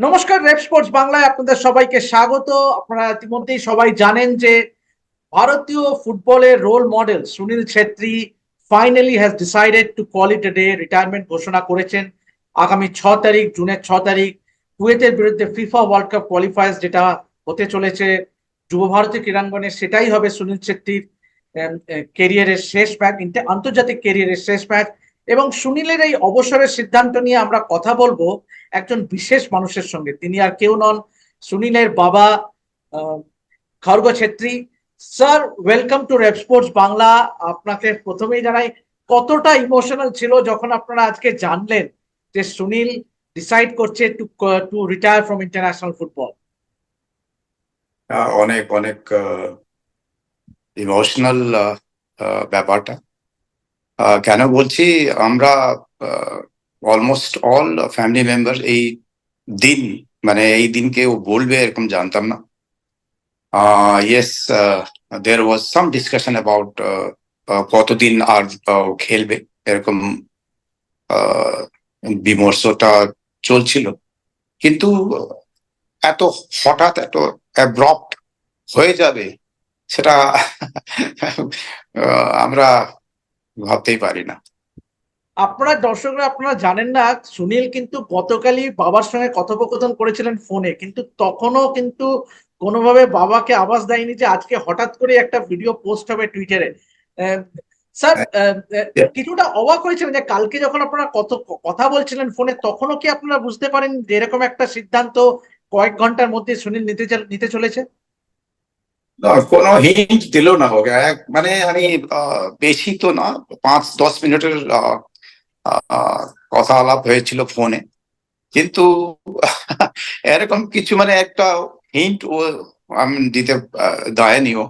নমস্কার rape sports বাংলায় আপনাদের সবাইকে স্বাগত। আপনারা ইতিমধ্যেই সবাই জানেন যে ভারতীয় ফুটবলের role model Sunil Chhetri finally has decided to call it day retirement ঘোষণা করেছেন। আগামী ছ তারিখ, জুনের ছ তারিখ, কুয়েতের বিরুদ্ধে ফিফা ওয়ার্ল্ড কাপ কোয়ালিফায়ার্স যেটা হতে চলেছে, যুব ভারতী ক্রীড়াঙ্গনে সেটাই হবে সুনীল ছেত্রীর কেরিয়ারের শেষ ম্যাচ আন্তর্জাতিক কেরিয়ারের শেষ ম্যাচ এবং সুনীলের এই অবসরের সিদ্ধান্ত নিয়ে আমরা কথা বলব একজন বিশেষ মানুষের সঙ্গে। তিনি আর কেউ নন, সুনীলের বাবা Kharga Chhetri. Sir welcome to rep sports Bangla আপনাকে প্রথমেই জানাই, কতটা ইমোশনাল ছিল যখন আপনারা আজকে জানলেন যে সুনীল ডিসাইড করছে to to retire from international football অনেক অনেক ইমোশনাল ব্যাপারটা। কেন বলছি? আমরা অলমোস্ট অল ফ্যামিলি মেম্বার এই দিন মানে এই দিনকে ও বলবে এরকম জানতাম না। Yes there was some discussion about কতদিন আর খেলবে, এরকম বিমর্ষটা চলছিল। কিন্তু এত হঠাৎ, এত অ্যাব্রপ্ট হয়ে যাবে, সেটা আমরা ভাবতেই পারি না। আপনারা দর্শকরা আপনারা জানেন না সুনীল কিন্তু গতকালই বাবার সঙ্গে কথোপকথন করেছিলেন ফোনে কিন্তু তখনও কিন্তু কোনোভাবে বাবাকে আওয়াজ দেয়নি যে আজকে হঠাৎ করে একটা ভিডিও পোস্ট হবে টুইটারে। স্যার কিছুটা অবাক হয়েছিলেন যে কালকে যখন আপনারা কত কথা বলছিলেন ফোনে তখনও কি আপনারা বুঝতে পারেন যে এরকম একটা সিদ্ধান্ত কয়েক ঘণ্টার মধ্যে সুনীল নিতে নিতে চলেছে? না, কোনো হিন্ট দিল না ওকে। এক মানে আমি বেশি তো না পাঁচ দশ মিনিটের কথা আলাপ হয়েছিল ফোনে। কিন্তু এরকম কিছু মানে একটা হিন্ট ও আমি দিতে দেয়নি ও।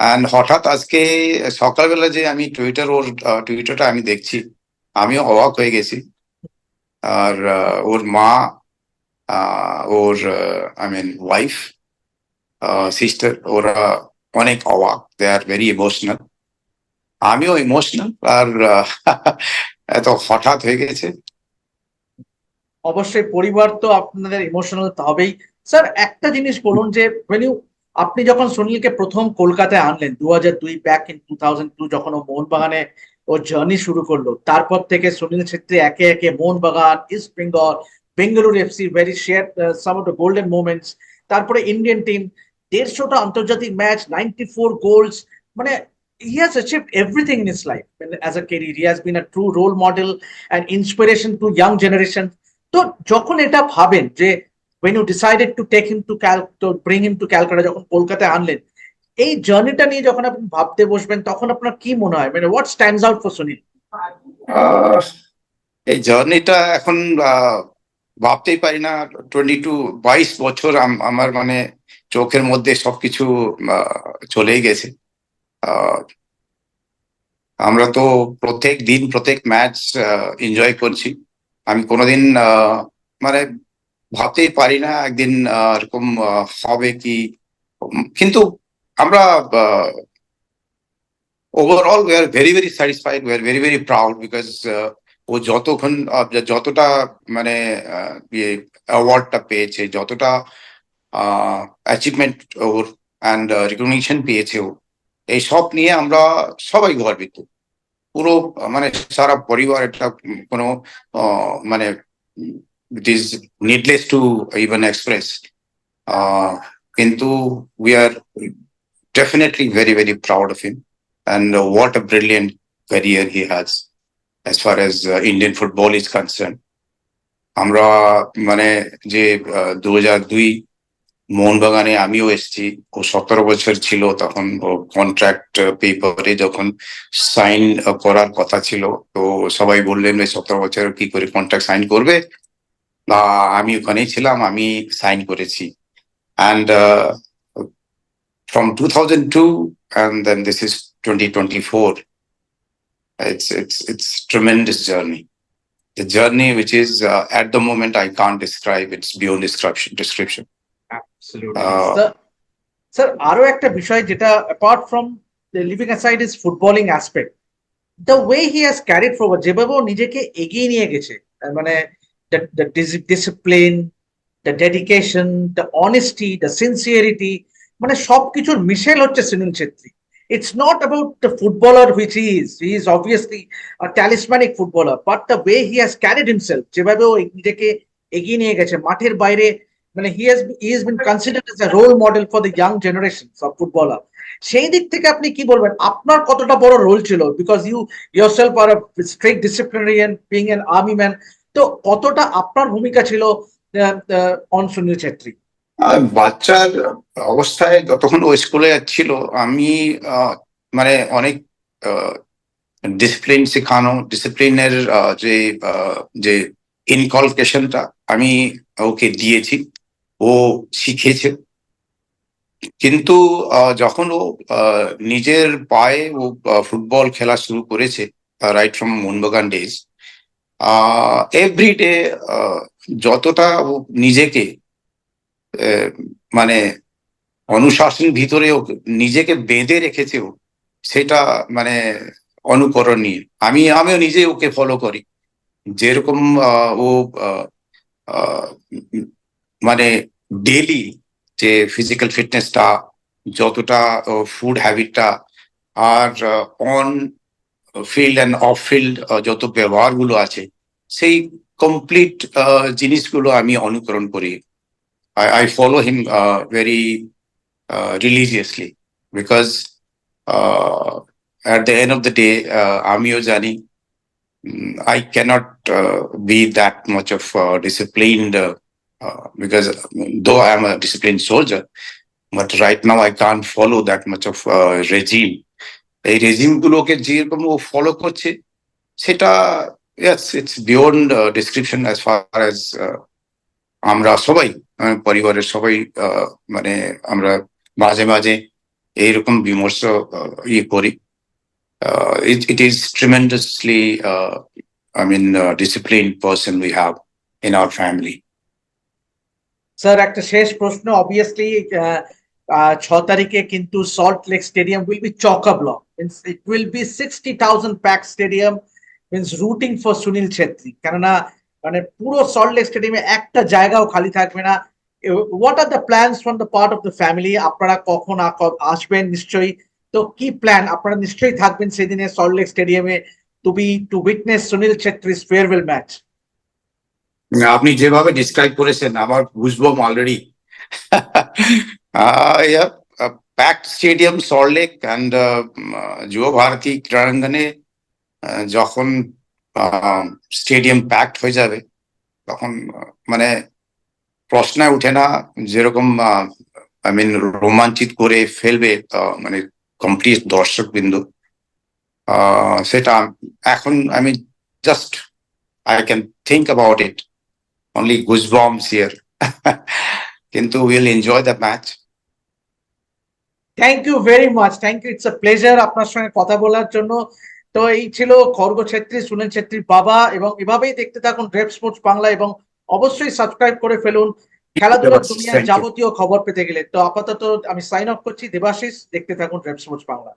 অ্যান্ড হঠাৎ আজকে সকালবেলা যে আমি টুইটার ওর টুইটারটা আমি দেখছি আমিও অবাক হয়ে গেছি। আর ওর মা ওর আই মিন ওয়াইফ সিস্টার ওরা অনেক অবাক দে আর ভেরি ইমোশনাল আমিও ইমোশনাল আর এত হঠাৎ হয়ে গেছে। অবশ্যই পরিবার তো আপনাদের ইমোশনাল হবেই। স্যার একটা জিনিস বলুন যে আপনি যখন সুনীলকে প্রথম কলকাতায় আনলেন দু হাজার দুই back in two thousand two যখন ও মোহনবাগানে ও জার্নি শুরু করল, তারপর থেকে সুনীল ছেত্রী একে একে Mohun Bagan East Bengal Bengaluru FC very share some of the golden moments তারপরে ইন্ডিয়ান টিম দেড়শোটা আন্তর্জাতিক ম্যাচ নাইনটি ফোর গোলস মানে he has achieved everything in his life as a career. He has been a true role model and inspiration to young generation. তো যখন এটা ভাবেন যে when you decided to take him to cal to bring him to Calcutta যখন কলকাতায় আনলেন এই জার্নিটা নিয়ে যখন আপনি ভাবতে বসবেন তখন আপনার কি মনে হয় মানে what stands out for Sunil এই জার্নিটা এখন ভাবতেই পারি না টোয়েন্টি টু বাইশ বছর আম- আমার মানে চোখের মধ্যে সবকিছু চলেই গেছে। আমরা তো প্রত্যেক দিন প্রত্যেক ম্যাচ এনজয় করছি। আমি কোনোদিন মানে ভাবতেই পারি না একদিন এরকম হবে কি। কিন্তু আমরা overall we are very very satisfied we are very very proud because ও যতক্ষণ যতটা মানে আহ, ইয়ে অ্যাওয়ার্ডটা পেয়েছে যতটা অ্যাচিভমেন্ট ওর অ্যান্ড রিকগনিশন পেয়েছে ও। এই সব নিয়ে আমরা সবাই গর্বিত। পুরো মানে সারা পরিবার একটা কোনো মানে is needless to even express কিন্তু we are very proud of him and uh, what a brilliant career he has as far as uh, Indian football is concerned আমরা মানে যে দু হাজার দুই মোহনবাগানে আমিও এসেছি। ও সতেরো বছর ছিল তখন ও কন্ট্রাক্ট পেপারে যখন সাইন করার কথা ছিল। তো সবাই বললেন সতেরো বছর কি করে কন্ট্রাক্ট সাইন করবে? না আমি ওখানেই ছিলাম, আমি সাইন করেছি। And from two thousand two and then this is twenty twenty four it's it's it's tremendous journey the journey which is at the moment I can't describe it's beyond description description sir আরও একটা বিষয় যেটা apart from living aside is footballing aspect the way he has carried forward যেভাবে ও নিজেকে এগিয়ে নিয়ে গেছে মানে discipline the dedication the honesty the sincerity মানে সবকিছুর মিশেল হচ্ছে Sunil Chhetri. It's not about the footballer which he is. He is obviously a talismanic footballer, but the way he has carried himself, যেভাবে ও নিজেকে এগিয়ে নিয়ে গেছে মাঠের বাইরে মানে হি has he has been considered as a role model for the young generations of footballer. সেই দিক থেকে আপনি কি বলবেন? আপনার কতটা বড় রোল ছিল? Because you are a strict disciplinarian, being an army man, তো কতটা আপনার ভূমিকা ছিল অন সুনীল ছেত্রী? আর বাচ্চার অবস্থায় যতক্ষণ ও স্কুলে ছিল, আমি মানে অনেক ডিসিপ্লিন শেখানো ডিসিপ্লিনের যে যে ইনকলকেশনটা আমি ওকে দিয়েছি। ও শিখেছে কিন্তু যখন ও নিজের পায়ে ও ফুটবল খেলা শুরু করেছে right from Mohun Bagan days everyday যতটা ও নিজেকে মানে অনুশাসন ভিতরে নিজেকে বেঁধে রেখেছে ও, সেটা মানে অনুকরণীয়। আমি, আমিও নিজে ওকে ফলো করি। যেরকম ও মানে ডেলি যে ফিজিক্যাল ফিটনেসটা যতটা ফুড হ্যাবিটটা আর on field and off field যত ব্যবহারগুলো আছে, সেই কমপ্লিট জিনিসগুলো আমি অনুকরণ করি। I I follow him very religiously because at the end of the day আমিও জানি I cannot be that much of disciplined uh, because though I am a disciplined soldier, but right now I can't follow that much of uh, regime. এই regime গুলোকে যেরকম ও follow করছে সেটা yes it's beyond uh, description as far as uh, আমরা সবাই আহ, পরিবারের সবাই আহ, মানে আমরা মাঝে মাঝে এইরকম বিমর্ষ আহ, ইয়ে করি it is tremendously I mean discipline person we have in our family Sir একটা শেষ প্রশ্ন। অবভিয়াসলি ছ তারিখে কিন্তু Salt Lake stadium will be chock a block means it will be sixty thousand pack stadium means rooting for Sunil Chhetri কেননা মানে পুরো salt Lake স্টেডিয়ামে একটা জায়গাও খালি থাকবে না। What are the plans from the part of the family আপনারা কখন আ- আসবেন? নিশ্চয়ই। তো কি প্ল্যান আপনারা নিশ্চয়ই থাকবেন সেদিনে সল্ট লেক স্টেডিয়ামে to be to witness Sunil Chhetri's farewell match আপনি যেভাবে ডিসক্রাইব করেছেন, আমার বুঝবম already packed stadium Salt Lake and Yuva Bharati ক্রীড়াঙ্গনে যখন স্টেডিয়াম প্যাক্ট হয়ে যাবে, তখন মানে প্রশ্ন উঠে না, যেরকম আই মিন রোমাঞ্চিত করে ফেলবে মানে কমপ্লিট দর্শক বিন্দু। সেটা, এখন আমি just I can think about it only goosebumps here. কিন্তু we'll enjoy the match. Thank you very much thank you it's a pleasure আপনার সঙ্গে কথা বলার জন্য। তো এই ছিল খড়গ ছেত্রী সুনীল ছেত্রীর বাবা এবং এভাবেই দেখতে থাকুন রেপ স্পোর্টস বাংলা এবং অবশ্যই সাবস্ক্রাইব করে ফেলুন। খেলাধুলার. দুনিয়ার যাবতীয় খবর পেতে গেলে। তো আপাতত আমি সাইন অফ করছি। দেবাশিস দেখতে থাকুন রেপ স্পোর্টস বাংলা।